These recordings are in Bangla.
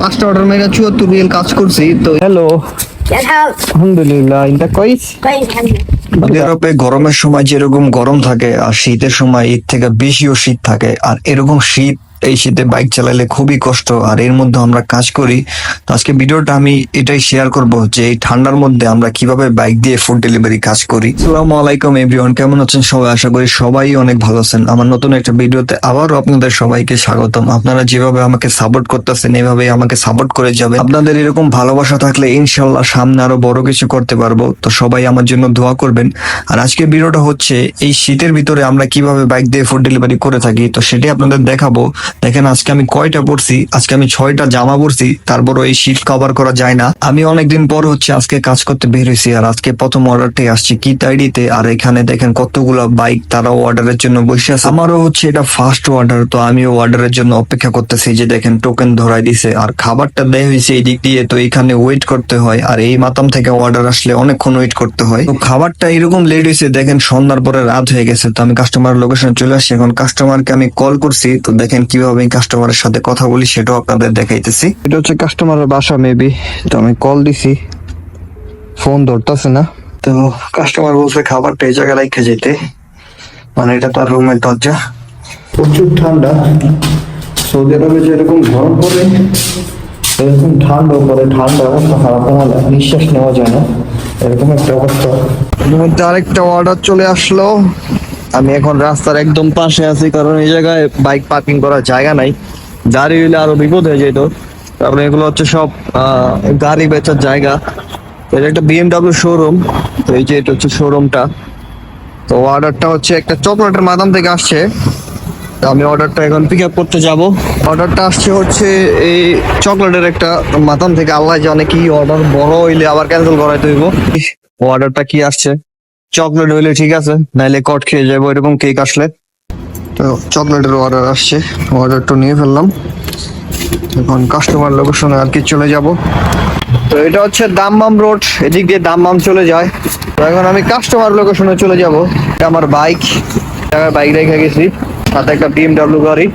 পাঁচটা অর্ডার মেরা চুয়াত্তর রিয়েল কাজ করছি তো হ্যালো আলহামদুলিল্লাহ ইনটা কইস ইউরোপে গরমের সময় যেরকম গরম থাকে আর শীতের সময় এর থেকে বেশিও শীত থাকে আর এরকম শীত এই শীতে বাইক চালালে খুবই কষ্ট, আর এর মধ্যে আমরা কাজ করি। তো আজকে ভিডিওটা আমি এটাই শেয়ার করব যে এই ঠান্ডার মধ্যে আমরা কীভাবে বাইক দিয়ে ফুড ডেলিভারি কাজ করি। আসসালামু আলাইকুম এভরিওয়ান কেমন আছেন সবাই? আশা করি সবাই অনেক ভালো আছেন। আমার নতুন একটা ভিডিওতে আবারও আপনাদের সবাইকে স্বাগতম। আপনারা যেভাবে আমাকে সাপোর্ট করতেছেন এভাবে আমাকে সাপোর্ট করে যাবে আপনাদের এরকম ভালোবাসা থাকলে ইনশাল্লাহ সামনে আরও বড় কিছু করতে পারব। তো সবাই আমার জন্য দোয়া করবেন। আর আজকের ভিডিওটা হচ্ছে, এই শীতের ভিতরে আমরা কীভাবে বাইক দিয়ে ফুড ডেলিভারি করে থাকি, তো সেটাই আপনাদের দেখাবো। দেখেন, আজকে আমি কয়টা পড়ছি আজকে আমি ছয়টা জামা পরছি, তারপরও এই শীত কভার করা যায় না। আমি অনেকদিন পর হচ্ছে আজকে কাজ করতে বের হয়েছি, আর আজকে প্রথম অর্ডারটাই আসছে কি তাইডিতে আর এখানে দেখেন কতগুলো বাইক তারাও অর্ডারের জন্য বসে আছে। আমারও হচ্ছে এটা ফার্স্ট অর্ডার তো আমিও অর্ডারের জন্য অপেক্ষা করতেছি যে দেখেন টোকেন ধরাই দিছে, আর খাবারটা দেয় হয়েছে এই দিক দিয়ে, তো এখানে ওয়েট করতে হয়, আর এই মাতাম থেকে অর্ডার আসলে অনেকক্ষণ ওয়েট করতে হয়। তো খাবারটা এরকম লেট হয়েছে, দেখেন সন্ধ্যার পরে রাত হয়ে গেছে, তো আমি কাস্টমার লোকেশনে চলে আসছি, এখন কাস্টমারকে আমি কল করছি, তো দেখেন কীভাবে কাস্টমারের সাথে কথা বলি সেটাও আপনাদের দেখাইতেছি। এটা হচ্ছে কাস্টমারের বাসা মেবি তো আমি কল দিছি। ফোন ধরতেছে না। তো কাস্টমার বলছে খাবারটা এই জায়গায় রেখে যেতে মানে এটা তার রুমের দরজা। প্রচুর ঠান্ডা। সৌদি আরবে যেরকম গরম পড়ে এরকম ঠান্ডা পড়ে। ঠান্ডা অবস্থা খারাপ আমার নিঃশ্বাস নেওয়া যায় না। এরকম একটা অবস্থা। মধ্যে আরেকটা অর্ডার চলে আসলো। আমি এখন রাস্তার একদম পাশে আছি, কারণ এই জায়গায় বাইক পার্কিং করার জায়গা নাই। গাড়ি হইলে আরও বিপদ হয়ে যেত। তারপরে এগুলো হচ্ছে সব গাড়ি বেচার জায়গা। এটা একটা বিএমডাব্লিউ শোরুম তো এই যে এটা হচ্ছে শোরুমটা তো অর্ডারটা হচ্ছে একটা চকলেটের মাদাম থেকে আসছে। আমি অর্ডারটা এখন পিক আপ করতে যাব। অর্ডারটা আসছে হচ্ছে এই চকলেটের একটা মাতাম থেকে। আল্লাহ জানে কি অর্ডার বড় হইলে আবার ক্যান্সেল করাই হইব। অর্ডারটা কি আসছে? চকলেট হইলে ঠিক আছে, নাইলে কট খেয়ে যাব এরকম কেক আসলে। তো চকলেটের অর্ডার আসছে অর্ডারটা নিয়ে ফেললাম। এখন কাস্টমার লোকেশনে আর কি চলে যাব। তো এটা হচ্ছে দামমাম রোড এদিক দিয়ে দামমাম চলে যায়। তো এখন আমি কাস্টমার লোকেশনে চলে যাব। এটা আমার বাইক বাইক রেখে গেছি। সাথে একটা বিএমডাব্লিউ গাড়ি।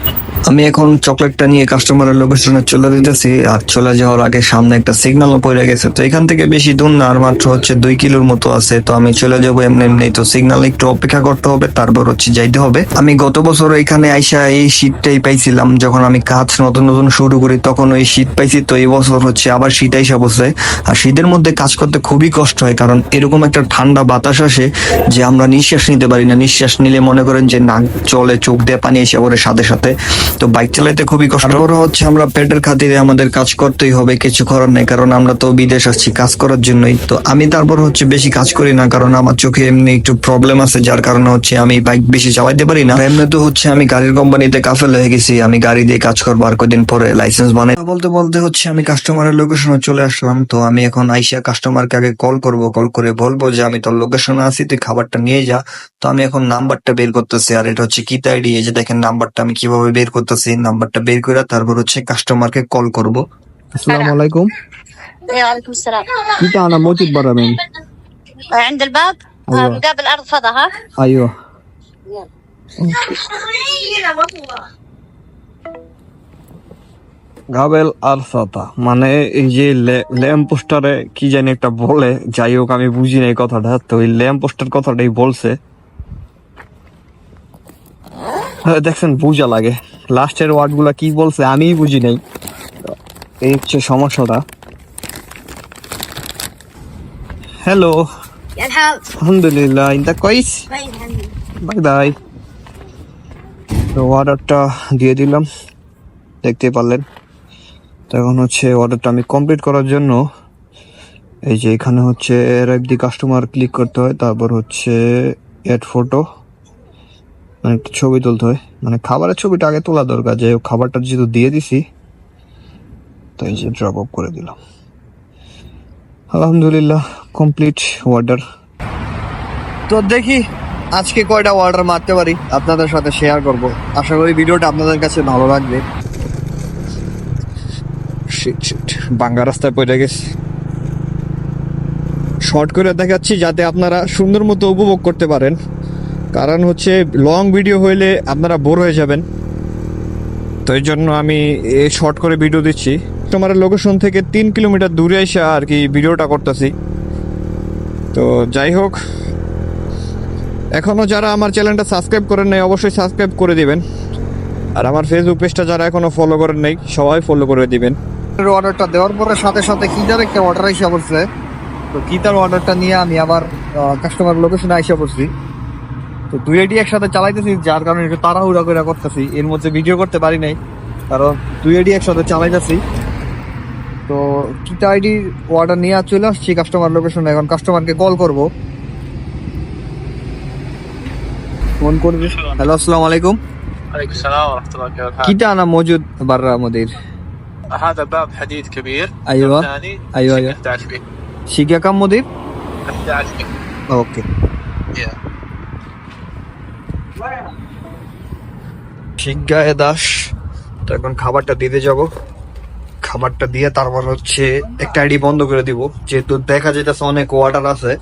আমি এখন চকলেটটা নিয়ে কাস্টমারের লোকেশনে চলে দিতেছি আর চলে যাওয়ার আগে সামনে একটা সিগন্যালও পড়ে গেছে। তো এখান থেকে বেশি দূর না, আর মাত্র হচ্ছে দুই কিলোর মতো আছে। তো আমি চলে যাব এমনি এমনি। তো সিগন্যাল একটু অপেক্ষা করতে হবে, তারপর হচ্ছে যাইতে হবে। আমি গত বছর এখানে আইসা এই শীতটাই পাইছিলাম। যখন আমি কাজ নতুন নতুন শুরু করি, তখন ওই শীত পাইছি। তো এই বছর হচ্ছে আবার শীত আইসা বসে আর শীতের মধ্যে কাজ করতে খুবই কষ্ট হয়, কারণ এরকম একটা ঠান্ডা বাতাস আসে যে আমরা নিঃশ্বাস নিতে পারি না। নিঃশ্বাস নিলে মনে করেন যে নাক চলে চোখ দিয়ে পানি এসে পড়ে সাথে সাথে। তো বাইক চালাইতে খুবই কষ্ট। তারপরে হচ্ছে আমরা পেটের খাতিরে আমাদের কাজ করতেই হবে, কিছু করার নেই, কারণ আমরা তো বিদেশ আসছি কাজ করার জন্যই। তো আমি তারপর হচ্ছে বেশি কাজ করি না, কারণ আমার চোখে এমনি একটু প্রবলেম আছে, যার কারণে হচ্ছে আমি বাইক বেশি চালাইতে পারি না। এমনি তো হচ্ছে আমি গাড়ির কোম্পানিতে কাফেল হয়ে গেছি, আমি গাড়ি দিয়ে কাজ করব আর কদিন পরে লাইসেন্স বানাই। বলতে বলতে হচ্ছে আমি কাস্টমারের লোকেশনে চলে আসলাম, তো আমি এখন আইসা কাস্টমারকে আগে কল করব কল করে বলব যে আমি তোর লোকেশনে আছি, তুই খাবারটা নিয়ে যা। তো আমি এখন নাম্বারটা বের করতেছি, আর এটা হচ্ছে কি আইডি এই যে দেখেন নাম্বারটা আমি কীভাবে বের করতেছি নাম্বারটা বের করে তারপর হচ্ছে কাস্টমারকে কল করব আসসালামু আলাইকুম وعليكم السلام কিটা আনা মজিদ বারামেন عند الباب أيوة. آه، مقابل ارض فضا ها আইও গাবেল আর সাতা মানে এই যে ল্যাম্প পোস্টারে কি জানি একটা বলে যাই হোক আমি বুঝি না এই কথাটা তো ওই ল্যাম্প পোস্টার কথাটাই বলছে হ্যাঁ, দেখছেন বুঝা লাগে লাস্টের ওয়ার্ডগুলো কি বলছে আমি বুঝি নাই। এই হচ্ছে সমস্যাটা। হ্যালো আলহামদুলিল্লাহ ইন্দা কইস? বাই বাই তো অর্ডারটা দিয়ে দিলাম দেখতে পারলেন। তখন হচ্ছে অর্ডারটা আমি কমপ্লিট করার জন্য এই যে এখানে হচ্ছে এর একদি কাস্টমার ক্লিক করতে হয় তারপর হচ্ছে এড ফটো মানে ছবি তুলতে হয়। মানে খাবারের ছবিটা আগে তোলা দরকার যে খাবারটা যেহেতু দিয়ে দিছি, তো এই যে ড্রপ অফ করে দিলাম। আলহামদুলিল্লাহ কমপ্লিট অর্ডার তো দেখি, আজকে কয়টা অর্ডার মারতে পারি, আপনাদের সাথে শেয়ার করব। আশা করি ভিডিওটা আপনাদের কাছে ভালো লাগবে। বাঙ্গা রাস্তায় পড়ে গেছে। শর্ট করে দেখাচ্ছি, যাতে আপনারা সুন্দর মতো উপভোগ করতে পারেন। কারণ হচ্ছে লং ভিডিও হইলে আপনারা বোর হয়ে যাবেন। তো এই জন্য আমি শর্ট করে ভিডিও দিচ্ছি। তোমার লোকেশন থেকে তিন কিলোমিটার দূরে এসে আর কি ভিডিওটা করতেছি। তো যাই হোক এখনও যারা আমার চ্যানেলটা সাবস্ক্রাইব করেন নাই, অবশ্যই সাবস্ক্রাইব করে দিবেন। আর আমার ফেসবুক পেজটা যারা এখনও ফলো করেন নাই, সবাই ফলো করে দিবেন। অর্ডারটা দেওয়ার পরে সাথে সাথে কিটার একটা অর্ডার এসে পড়ছে। তো কিটার অর্ডারটা নিয়ে আমি আবার কাস্টমার লোকেশনে এসে পড়ছি। তো দুই আইডি একসাথে চালাইতেছি যার কারণে একটু তাড়াহুড়া করে করতেছি এর মধ্যে ভিডিও করতে পারি নাই কারণ দুই আইডি একসাথে চালাইতেছি তো কিটা আইডি অর্ডার নিয়ে আর চলে আসছি কাস্টমার লোকেশনে এখন কাস্টমারকে কল করব ফোন করবি হ্যালো আসসালামু আলাইকুম عليكم السلام ورحمة الله وبركاته কিটা আনা মজুদ বাররা আমাদের هذا باب حديد كبير ايوه ثاني ايوه ايوه 11 فيه শিখা কাম মদির 11 فيه ওকে Yeah. শিজ্ঞায় দাস। তো এখন খাবারটা দিতে যাব। খাবারটা দিয়ে তারপর হচ্ছে একটা আইডি বন্ধ করে দিব। যেহেতু দেখা যেতেছে অনেক ওয়াটার আছে,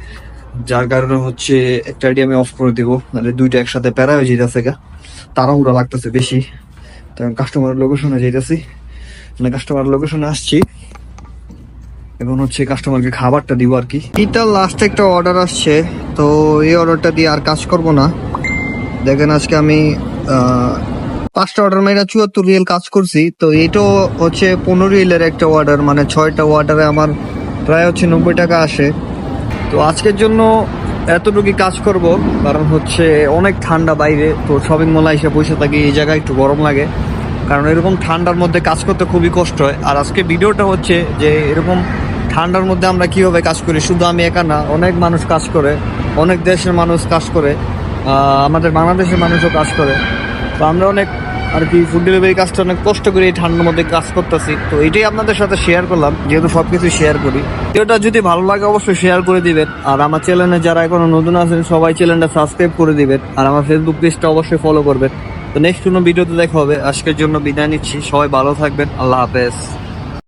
যার কারণে হচ্ছে একটা আইডি আমি অফ করে দিব। নাহলে দুইটা একসাথে প্যারা হয়ে যেতেছে গা। তাড়াহুড়া লাগতেছে বেশি। তখন কাস্টমার লোকেশনে যেতেছি মানে কাস্টমার লোকেশনে আসছি। এখন হচ্ছে কাস্টমারকে খাবারটা দিব আর কি। এটা লাস্ট একটা অর্ডার আসছে। তো এই অর্ডারটা দিয়ে আর কাজ করব না। দেখেন আজকে আমি পাঁচটা অর্ডার মেয়েরা চুয়াত্তর রিয়েল কাজ করছি। তো এটাও হচ্ছে পনেরো রিয়েলের একটা অর্ডার মানে ছয়টা অর্ডারে আমার প্রায় হচ্ছে নব্বই টাকা আসে। তো আজকের জন্য এতটুকু কাজ করব, কারণ হচ্ছে অনেক ঠান্ডা বাইরে, তো শপিং মলে এসে বসে থাকি, এই জায়গায় একটু গরম লাগে। কারণ এরকম ঠান্ডার মধ্যে কাজ করতে খুবই কষ্ট হয়। আর আজকে ভিডিওটা হচ্ছে যে এরকম ঠান্ডার মধ্যে আমরা কীভাবে কাজ করি, শুধু আমি একা না, অনেক মানুষ কাজ করে, অনেক দেশের মানুষ কাজ করে। আমাদের বাংলাদেশের মানুষও কাজ করে। তো আমরা অনেক আর কি ফুড ডেলিভারি কাজটা অনেক কষ্ট করে এই ঠান্ডার মধ্যে কাজ করতেছি। তো এটাই আপনাদের সাথে শেয়ার করলাম, যেহেতু সব কিছু শেয়ার করি ভিডিওটা যদি ভালো লাগে অবশ্যই শেয়ার করে দিবেন। আর আমার চ্যানেলে যারা এখনও নতুন আছেন, সবাই চ্যানেলটা সাবস্ক্রাইব করে দিবেন। আর আমার ফেসবুক পেজটা অবশ্যই ফলো করবেন। তো নেক্সট কোনো ভিডিওতে দেখা হবে। আজকের জন্য বিদায় নিচ্ছি। সবাই ভালো থাকবেন। আল্লাহ হাফেজ।